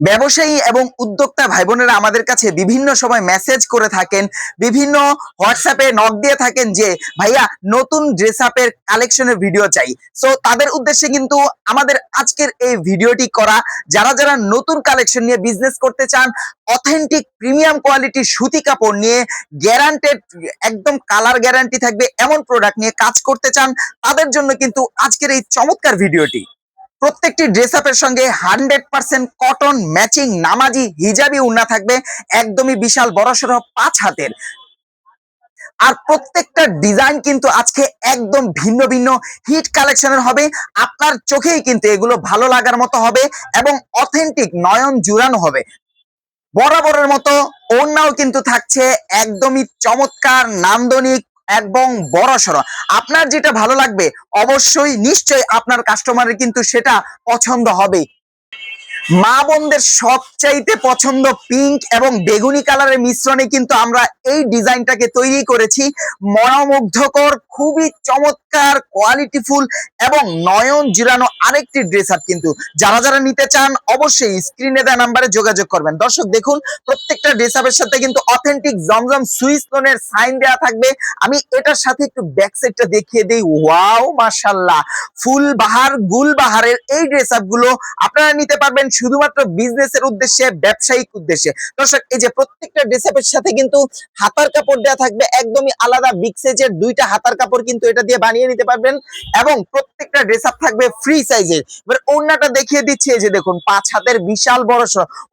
ব্যবসায়ী এবং উদ্যোক্তা ভাই বোনেরা আমাদের কাছে বিভিন্ন সময় মেসেজ করে থাকেন, বিভিন্ন হোয়াটসঅ্যাপে নক দিয়ে থাকেন যে, ভাইয়া, নতুন ড্রেস আপের কালেকশনের ভিডিও চাই। সো তাদের উদ্দেশ্যে কিন্তু আমাদের আজকের এই ভিডিওটি করা। যারা যারা নতুন কালেকশন নিয়ে বিজনেস করতে চান অথেন্টিক প্রিমিয়াম কোয়ালিটির সুতি কাপড় নিয়ে গ্যারান্টেড একদম কালার গ্যারান্টি থাকবে, এমন প্রোডাক্ট নিয়ে কাজ করতে চান, তাদের জন্য কিন্তু আজকের এই চমৎকার ভিডিওটি প্রত্যেকটি ড্রেস আপের সঙ্গে হান্ড্রেড পার্সেন্ট কটন ম্যাচিং নামাজি হিজাবি উন্না থাকবে একদমই বিশাল বড়সড় পাঁচ হাতের। আর প্রত্যেকটা ডিজাইন কিন্তু আজকে একদম ভিন্ন ভিন্ন হিট কালেকশনের হবে। আপনার চোখেই কিন্তু এগুলো ভালো লাগার মতো হবে এবং অথেন্টিক নয়ন জুড়ানো হবে। বরাবরের মতো ওড়নাও কিন্তু থাকছে একদমই চমৎকার নান্দনিক এবং বড়সড় আপনার যেটা ভালো লাগবে অবশ্যই নিশ্চয়ই আপনার কাস্টমারের কিন্তু সেটা পছন্দ হবে। মা বোনদের সবচাইতে পছন্দ পিঙ্ক এবং বেগুনি কালারের মিশ্রণে কিন্তু আমরা এই ডিজাইনটাকে তৈরি করেছি। মনোমুগ্ধকর, খুবই চমৎকার কোয়ালিটিফুল এবং নয়ন জুড়ানো আরেকটি ড্রেস আপ কিন্তু। যারা যারা নিতে চান, অবশ্যই স্ক্রিনে দেওয়া নাম্বারে যোগাযোগ করবেন। দর্শক, দেখুন, প্রত্যেকটা ড্রেস আপের সাথে কিন্তু অথেন্টিক জমজম সুইস লোনের সাইন দেওয়া থাকবে। আমি এটার সাথে একটু ব্যাক সাইডটা দেখিয়ে দিই। ওয়াও মাশাল্লাহ ফুল বাহার, গুল বাহারের এই ড্রেস আপগুলো আপনারা নিতে পারবেন শুধুমাত্র বিজনেসের উদ্দেশ্যে, ব্যবসায়িক উদ্দেশ্যে। দর্শক, এই যে প্রত্যেকটা ড্রেস আপের সাথে কিন্তু হাতার কাপড় দেওয়া থাকবে, একদমই আলাদা বিগ সাইজের দুইটা হাতার কাপড় কিন্তু এটা দিয়ে বানিয়ে নিতে পারবেন এবং প্রত্যেকটা ড্রেস আপ থাকবে ফ্রি সাইজের এবার ওড়নাটা দেখিয়ে দিচ্ছি, এই যে দেখুন, পাঁচ হাতের বিশাল বড়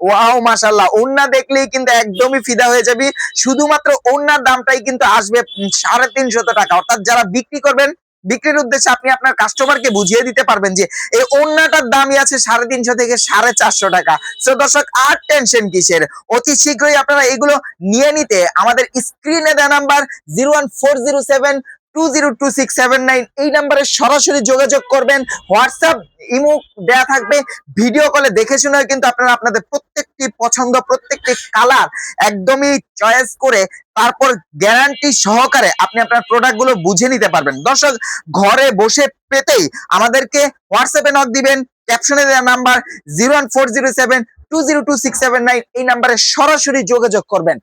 ওয়াও মাশাল্লাহ ওড়না দেখলেই কিন্তু একদমই ফিদা হয়ে যাবে। শুধুমাত্র ওড়নার দামটাই কিন্তু আসবে সাড়ে তিনশত টাকা। অর্থাৎ যারা বিক্রি করবেন বিক্রির উদ্দেশ্যে আপনি আপনার কাস্টমারকে বুঝিয়ে দিতে পারবেন যে এই ওড়নাটার দামই আছে সাড়ে তিনশো থেকে সাড়ে চারশো টাকা। সো দর্শক, আর টেনশন কিসের? অতি শীঘ্রই আপনারা এগুলো নিয়ে নিতে আমাদের স্ক্রিনে দেওয়া number zero one four zero seven two zero two six nine এই নাম্বারে সরাসরি যোগাযোগ করবেন। হোয়াটসঅ্যাপ ইমো দেয়া থাকবে। ভিডিও কলে কিন্তু আপনাদের প্রত্যেকটি পছন্দ, প্রত্যেকটি কালার একদমই চয়েস করে তারপর গ্যারান্টি সহকারে আপনি আপনার প্রোডাক্টগুলো বুঝে নিতে পারবেন। দর্শক, ঘরে বসে পেতেই আমাদেরকে হোয়াটসঅ্যাপে নক দিবেন। ক্যাপশনে দেওয়া number zero four zero seven two zero two six seven nine এই নাম্বারে সরাসরি যোগাযোগ করবেন।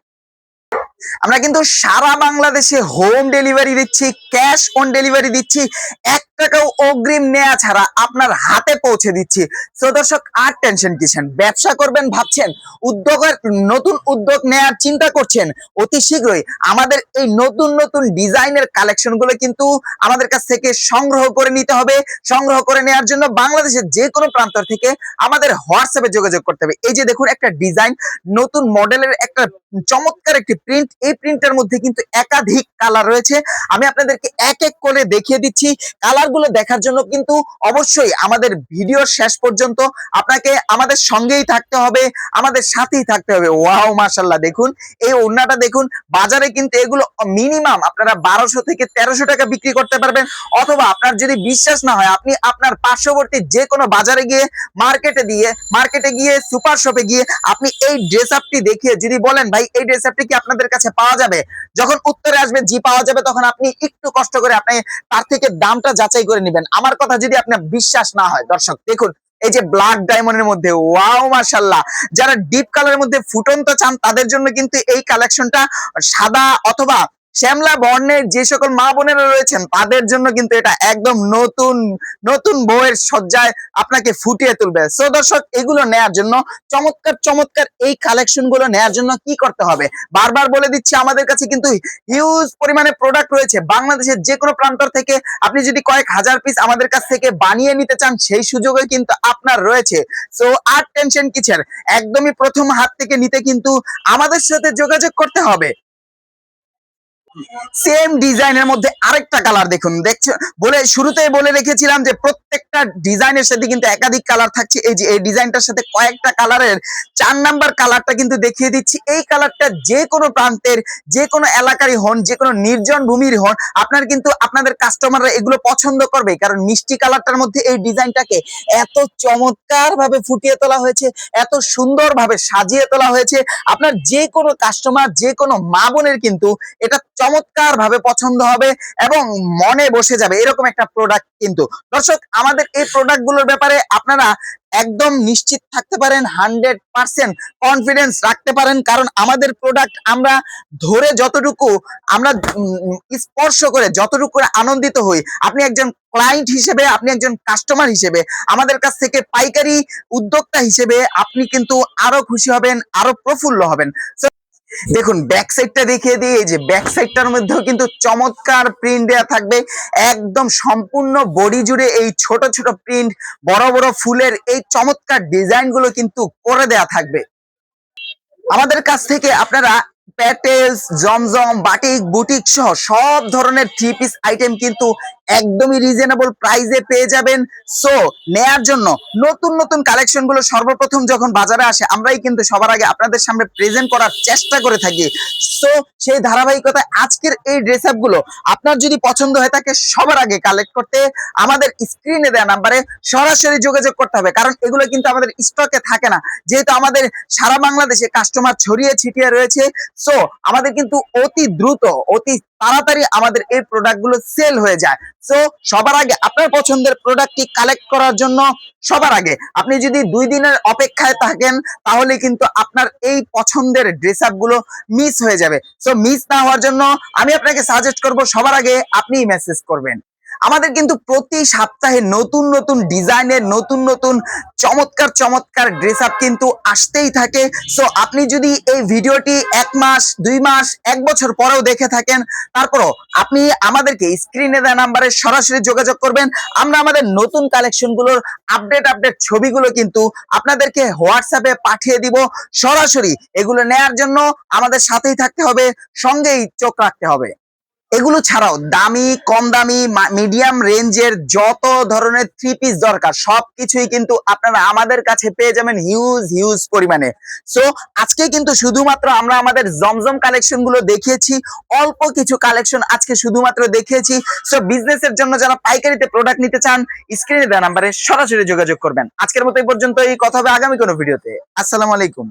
আমরা কিন্তু সারা বাংলাদেশে হোম ডেলিভারি দিচ্ছি ক্যাশ অন ডেলিভারি দিচ্ছি এক টাকাও অগ্রিম নেওয়া ছাড়া আপনার হাতে পৌঁছে দিচ্ছি। তো দর্শক, আর টেনশন কিসেন ব্যবসা করবেন ভাবছেন, উদ্যোগের নতুন উদ্যোগ নেয়ার চিন্তা করছেন, অতি শীঘ্রই আমাদের এই নতুন নতুন ডিজাইনের কালেকশনগুলো কিন্তু আমাদের কাছ থেকে সংগ্রহ করে নিতে হবে। সংগ্রহ করে নেওয়ার জন্য বাংলাদেশের যে কোনো প্রান্ত থেকে আমাদের হোয়াটসঅ্যাপে যোগাযোগ করতে হবে। এই যে দেখুন, একটা ডিজাইন, নতুন মডেলের একটা চমৎকার একটি প্রিন্ট এই প্রিন্টের মধ্যে কিন্তু একাধিক কালার রয়েছে। আমি আপনাদেরকে এক এক করে দেখিয়ে দিচ্ছি। কালার গুলো দেখার জন্য কিন্তু অবশ্যই আমাদের ভিডিওর শেষ পর্যন্ত আপনাকে আমাদের সঙ্গেই থাকতে হবে, আমাদের সাথেই থাকতে হবে। ওয়াও মাশাল্লাহ দেখুন, এই ওড়নাটা দেখুন, বাজারে কিন্তু এগুলো মিনিমাম আপনারা বারোশো থেকে তেরোশো টাকা বিক্রি করতে পারবেন। অথবা আপনার যদি বিশ্বাস না হয়, আপনি আপনার পার্শ্ববর্তী যে কোনো বাজারে গিয়ে মার্কেটে দিয়ে, মার্কেটে গিয়ে, সুপার শপে গিয়ে আপনি এই ড্রেস আপটি দেখিয়ে যদি বলেন, ভাই, এই ড্রেস আপটি কি আপনাদের কাছে পাওয়া যাবে? যখন উত্তরে আসবে, জি, পাওয়া যাবে, তখন আপনি একটু কষ্ট করে আপনি তার থেকে দামটা যাচাই করে নেবেন। আমার কথা যদি আপনার বিশ্বাস না হয়, দর্শক, দেখুন, এই যে ব্ল্যাক ডায়মন্ডের মধ্যে ওয়াও মাশাল্লাহ যারা ডিপ কালারের মধ্যে ফুটন্ত চান, তাদের জন্য কিন্তু এই কালেকশনটা সাদা অথবা শ্যামলা বর্ণের যে সকল মা বোনেরা রয়েছেন, তাদের জন্য কিন্তু এটা একদম নতুন নতুন বউয়ের সজ্জায় আপনাকে ফুটিয়ে তুলবে। সো দর্শক, এগুলো নেয়ার জন্য, চমৎকার চমৎকার এই কালেকশনগুলো নেয়ার জন্য কি করতে হবে? বারবার বলে দিচ্ছি, আমাদের কাছে কিন্তু হিউজ পরিমাণে প্রোডাক্ট রয়েছে। বাংলাদেশের যে কোনো প্রান্ত থেকে আপনি যদি কয়েক হাজার পিস আমাদের কাছ থেকে বানিয়ে নিতে চান, সেই সুযোগও কিন্তু আপনার রয়েছে। সো আর টেনশন কিছের একদমই প্রথম হাত থেকে নিতে কিন্তু আমাদের সাথে যোগাযোগ করতে হবে। সেম ডিজাইনের মধ্যে আরেকটা কালার দেখুন। দেখছ, বলে, শুরুতেই বলে রেখেছিলাম যে প্রত্যেকটা ডিজাইনের সাথে কিন্তু একাধিক কালার থাকছে। এই যে, এই ডিজাইনটার সাথে কয়েকটা কালারের চার নাম্বার কালারটা কিন্তু দেখিয়ে দিচ্ছি। এই কালারটা যে কোনো প্রান্তের, যে কোনো এলাকারই হন, যে কোনো নির্জন ভূমির হন, আপনার কিন্তু, আপনাদের কাস্টমাররা এগুলো পছন্দ করবে কারণ মিষ্টি কালারটার মধ্যে এই ডিজাইনটাকে এত চমৎকার ভাবে ফুটিয়ে তোলা হয়েছে, এত সুন্দর ভাবে সাজিয়ে তোলা হয়েছে। আপনার যে কোনো কাস্টমার যে কোনো মা বোনের কিন্তু এটা চমৎকার ভাবে পছন্দ হবে এবং মনে বসে যাবে। এরকম একটা প্রোডাক্ট কিন্তু। দর্শক, আমাদের এই প্রোডাক্টগুলোর ব্যাপারে আপনারা একদম নিশ্চিত থাকতে পারেন হান্ড্রেড পার্সেন্ট কনফিডেন্স রাখতে পারেন। কারণ আমাদের প্রোডাক্ট আমরা ধরে যতটুকু, আমরা স্পর্শ করে যতটুকু আনন্দিত হই, আপনি একজন ক্লায়েন্ট হিসেবে, আপনি একজন কাস্টমার হিসেবে, আমাদের কাছ থেকে পাইকারি উদ্যোক্তা হিসেবে আপনি কিন্তু আরও খুশি হবেন, আরও প্রফুল্ল হবেন। দেখুন ব্যাক সাইডটা দেখিয়ে দিই, এই যে ব্যাক সাইডটার মধ্যেও কিন্তু চমৎকার প্রিন্ট দেওয়া থাকবে। একদম সম্পূর্ণ বডি জুড়ে এই ছোট ছোট প্রিন্ট বড় বড় ফুলের এই চমৎকার ডিজাইনগুলো কিন্তু করে দেয়া থাকবে। আমাদের কাছ থেকে আপনারা প্যাটেলস জমজম বাটিক বুটিক সহ সব ধরনের থ্রি পিস আইটেম কিন্তু একদমই রিজনেবল প্রাইসে পেয়ে যাবেন। সো নেয়ার জন্য নতুন নতুন কালেকশনগুলো সর্বপ্রথম যখন বাজারে আসে, আমরাই কিন্তু সবার আগে আপনাদের সামনে প্রেজেন্ট করার চেষ্টা করে থাকি। সো সেই ধারাবাহিকতায় আজকের এই ড্রেস আপগুলো আপনার যদি পছন্দ হয়ে থাকে সবার আগে কালেক্ট করতে, আমাদের স্ক্রিনে দেওয়া নাম্বারে সরাসরি যোগাযোগ করতে হবে। কারণ এগুলো কিন্তু আমাদের স্টকে থাকে না। যেহেতু আমাদের সারা বাংলাদেশে কাস্টমার ছড়িয়ে ছিটিয়ে রয়েছে সো আমাদের কিন্তু অতি দ্রুত, অতি তাড়াতাড়ি আমাদের এই প্রোডাক্টগুলো সেল হয়ে যায়। সো সবার আগে আপনার পছন্দের প্রোডাক্টটি কালেক্ট করার জন্য সবার আগে আপনি যদি দুই দিনের অপেক্ষায় থাকেন, তাহলে কিন্তু আপনার এই পছন্দের ড্রেস আপগুলো মিস হয়ে যাবে। সো মিস না হওয়ার জন্য আমি আপনাকে সাজেস্ট করব সবার আগে আপনিই মেসেজ করবেন। আমাদের কিন্তু প্রতি সপ্তাহে নতুন নতুন ডিজাইনের, নতুন নতুন চমৎকার চমৎকার ড্রেস আপ কিন্তু আসতেই থাকে। সো আপনি যদি এই ভিডিওটি এক মাস, দুই মাস, এক বছর পরেও দেখে থাকেন, তারপরও আপনি আমাদেরকে স্ক্রিনে দেওয়া নাম্বারে সরাসরি যোগাযোগ করবেন। আমরা আমাদের নতুন কালেকশনগুলোর আপডেট আপডেট ছবিগুলো কিন্তু আপনাদেরকে হোয়াটসঅ্যাপে পাঠিয়ে দিব। সরাসরি এগুলো নেয়ার জন্য আমাদের সাথেই থাকতে হবে, সঙ্গেই চোখ রাখতে হবে। এগুলো ছাড়াও দামি, কম দামি মিডিয়াম রেঞ্জের যত ধরনের থ্রি পিস দরকার, সবকিছুই কিন্তু আপনারা আমাদের কাছে পেয়ে যাবেন হিউজ হিউজ পরিমাণে। সো আজকে কিন্তু শুধুমাত্র আমরা আমাদের জমজম কালেকশনগুলো দেখিয়েছি, অল্প কিছু কালেকশন আজকে শুধুমাত্র দেখিয়েছি। সো বিজনেসের জন্য যারা পাইকারিতে প্রোডাক্ট নিতে চান স্ক্রিনে দেওয়া নাম্বারে সরাসরি যোগাযোগ করবেন। আজকের মতো এই পর্যন্ত এই কথা হবে আগামী কোনো ভিডিওতে আসসালামু আলাইকুম।